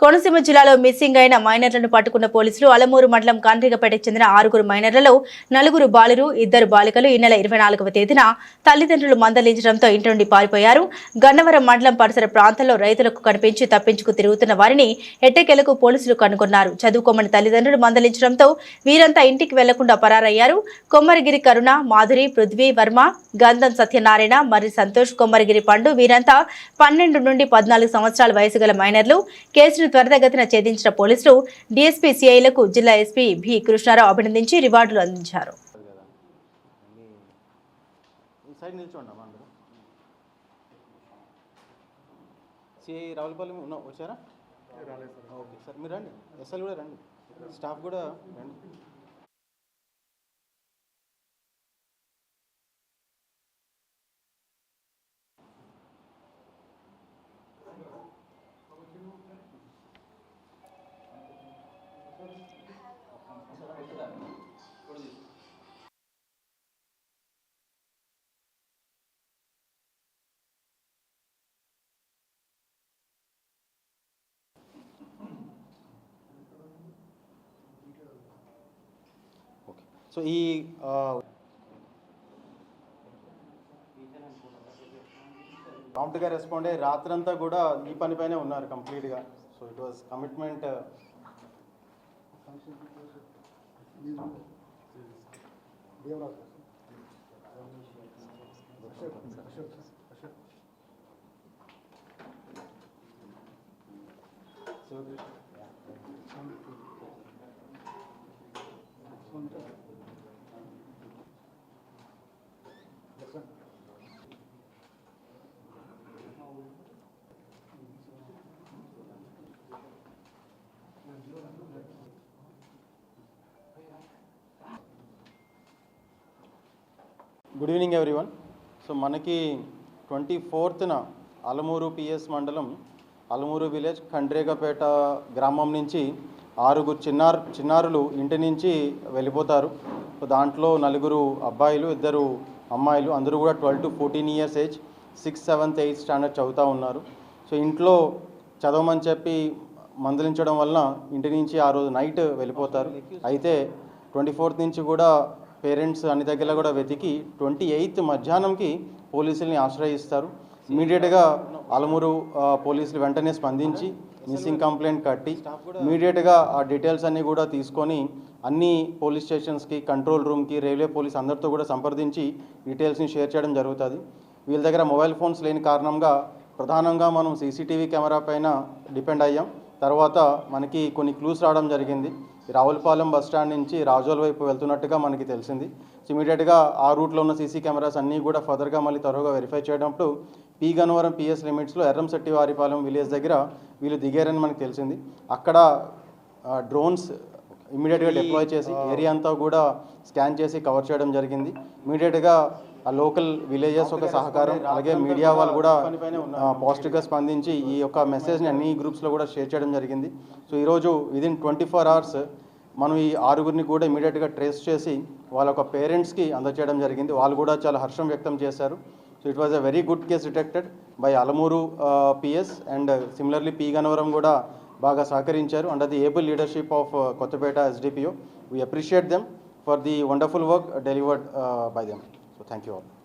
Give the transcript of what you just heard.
కోనసీమ జిల్లాలో మిస్సింగ్ అయిన మైనర్లను పట్టుకున్న పోలీసులు అలమూరు మండలం కాండ్రిగపేటకు చెందిన ఆరుగురు మైనర్లలో నలుగురు బాలురు ఇద్దరు బాలికలు ఈ నెల ఇరవై నాలుగవ తేదీన తల్లిదండ్రులు మందలించడంతో ఇంటి నుండి పారిపోయారు. గన్నవరం మండలం పరిసర ప్రాంతంలో రైతులకు కనిపించి తప్పించుకు తిరుగుతున్న వారిని ఎట్టకేలకు పోలీసులు కనుగొన్నారు. చదువుకోమని తల్లిదండ్రులు మందలించడంతో వీరంతా ఇంటికి వెళ్ళకుండా పరారయ్యారు. కొమ్మరిగిరి కరుణ మాధురి పృథ్వీ వర్మ గంధం సత్యనారాయణ మరి సంతోష్ కొమ్మరిగిరి పండు వీరంతా పన్నెండు నుండి పద్నాలుగు సంవత్సరాల వయసు గల మైనర్లు. కేసును త్వరితగతిన ఛేదించిన పోలీసులు డీఎస్పీ సిఐలకు జిల్లా ఎస్పీ బి. కృష్ణారావు అభినందించి రివార్డులు అందించారు. కదా అన్నీ సిఐ రావులపల్లి ఉన్న వచ్చారా? ఓకే సార్ మీరు రండి. ఎస్ఎల్ కూడా రండి. స్టాఫ్ కూడా రండి ఓకే సో ఈ ఆ, ప్రాంప్ట్గా రెస్పాండ్ అయ్యి రాత్రంతా కూడా ఈ పనిపైనే ఉన్నారు కంప్లీట్గా. So it was commitment good evening everyone so మనకి ట్వంటీ ఫోర్త్న అలమూరు పిఎస్ మండలం అలమూరు విలేజ్ ఖండ్రేగపేట గ్రామం నుంచి ఆరుగురు చిన్నారు చిన్నారులు ఇంటి నుంచి వెళ్ళిపోతారు. సో దాంట్లో నలుగురు అబ్బాయిలు ఇద్దరు అమ్మాయిలు అందరూ కూడా twelve to fourteen years age six seventh eighth standard చదువుతూ ఉన్నారు. సో ఇంట్లో చదవమని చెప్పి మందలించడం వలన ఇంటి నుంచి ఆ రోజు నైట్ వెళ్ళిపోతారు. అయితే ట్వంటీ ఫోర్త్ నుంచి కూడా పేరెంట్స్ అన్ని దగ్గర కూడా వెతికి ట్వంటీ ఎయిత్ మధ్యాహ్నంకి పోలీసుల్ని ఆశ్రయిస్తారు. ఇమీడియట్గా అలమూరు పోలీసులు వెంటనే స్పందించి మిస్సింగ్ కంప్లైంట్ కట్టి ఇమీడియట్గా ఆ డీటెయిల్స్ అన్నీ కూడా తీసుకొని అన్ని పోలీస్ స్టేషన్స్కి కంట్రోల్ రూమ్కి రైల్వే పోలీస్ అందరితో కూడా సంప్రదించి డీటెయిల్స్ని షేర్ చేయడం జరుగుతుంది. వీళ్ళ దగ్గర మొబైల్ ఫోన్స్ లేని కారణంగా ప్రధానంగా మనం సీసీటీవీ కెమెరా పైన డిపెండ్ అయ్యాం. తర్వాత మనకి కొన్ని క్లూస్ రావడం జరిగింది. రావులపాలెం బస్ స్టాండ్ నుంచి రాజోల్ వైపు వెళ్తున్నట్టుగా మనకి తెలిసింది. సో ఇమీడియట్గా ఆ రూట్లో ఉన్న సీసీ కెమెరాస్ అన్నీ కూడా ఫర్దర్గా మళ్ళీ త్వరగా వెరిఫై చేయడంతో పీ గన్నవరం పిఎస్ లిమిట్స్లో ఎర్రంశెట్టి వారిపాలెం విలేజ్ దగ్గర వీళ్ళు దిగారని మనకి తెలిసింది. అక్కడ డ్రోన్స్ ఇమీడియట్గా డిప్లాయ్ చేసి ఏరియా అంతా కూడా స్కాన్ చేసి కవర్ చేయడం జరిగింది. ఇమీడియట్గా ఆ లోకల్ విలేజెస్ ఒక సహకారం అలాగే మీడియా వాళ్ళు కూడా పాజిటివ్గా స్పందించి ఈ యొక్క మెసేజ్ని అన్ని గ్రూప్స్లో కూడా షేర్ చేయడం జరిగింది. సో ఈరోజు విదిన్ ట్వంటీ ఫోర్ అవర్స్ మనం ఈ ఆరుగురిని కూడా ఇమీడియట్గా ట్రేస్ చేసి వాళ్ళ యొక్క పేరెంట్స్కి అందచేయడం జరిగింది. వాళ్ళు కూడా చాలా హర్షం వ్యక్తం చేశారు. So it was a very good case detected by Alamuru PS and similarly P Gannavaram కూడా బాగా సహకరించారు. And the able leadership of Kothapeta SDPO we appreciate them for the wonderful work delivered by them Thank you all.